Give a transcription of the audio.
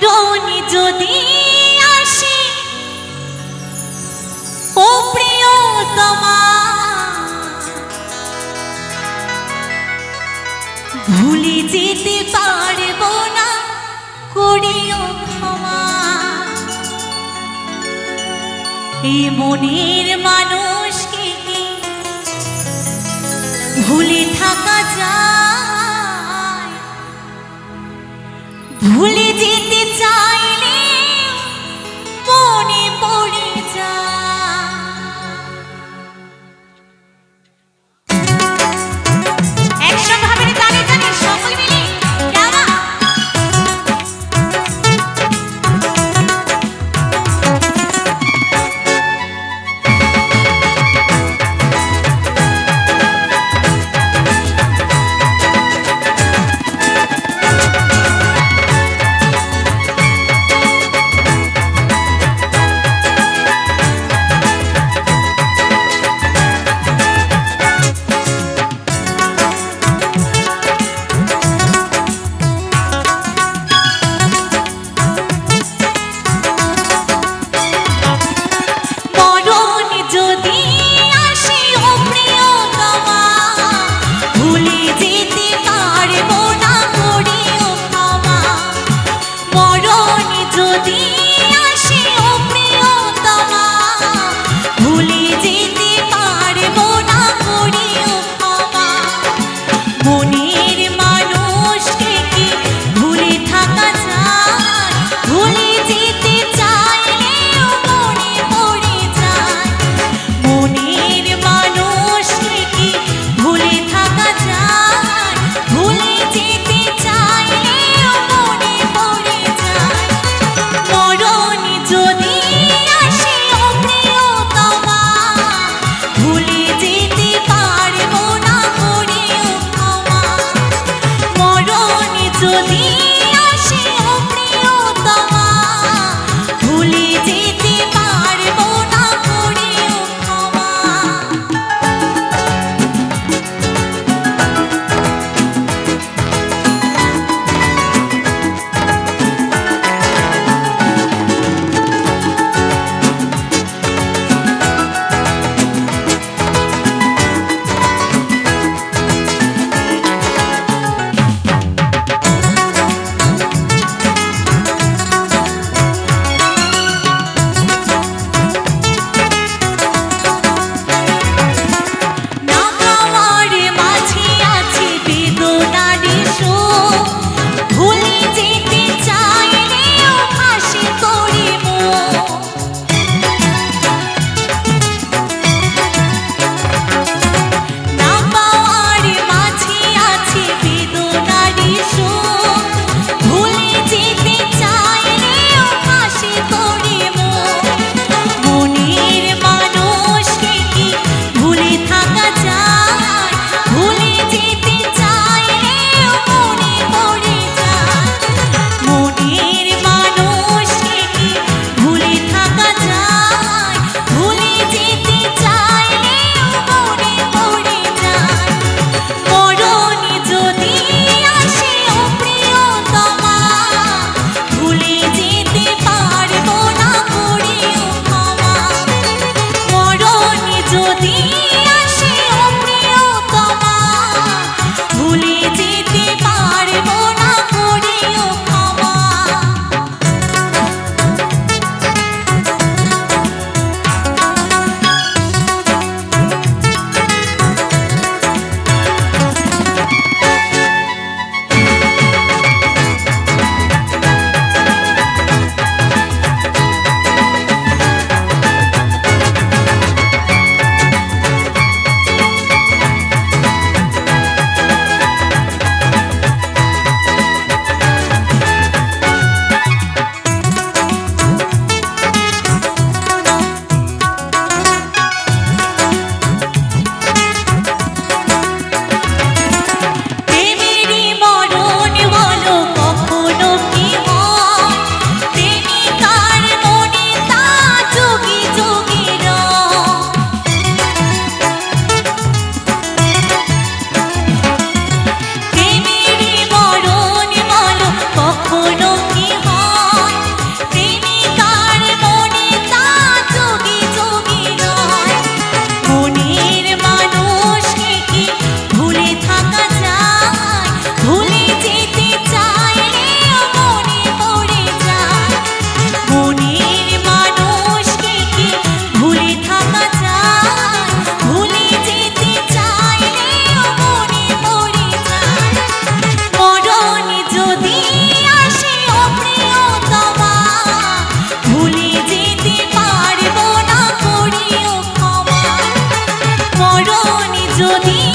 মরণ যদি আসে, ও প্রিয়তমা, ভুলে যেতে পারব না, করিও ক্ষমা। এই মনের মানুষকে ভুলে থাকা যায়? ভুলে যেতে চাইলে মরণ যদি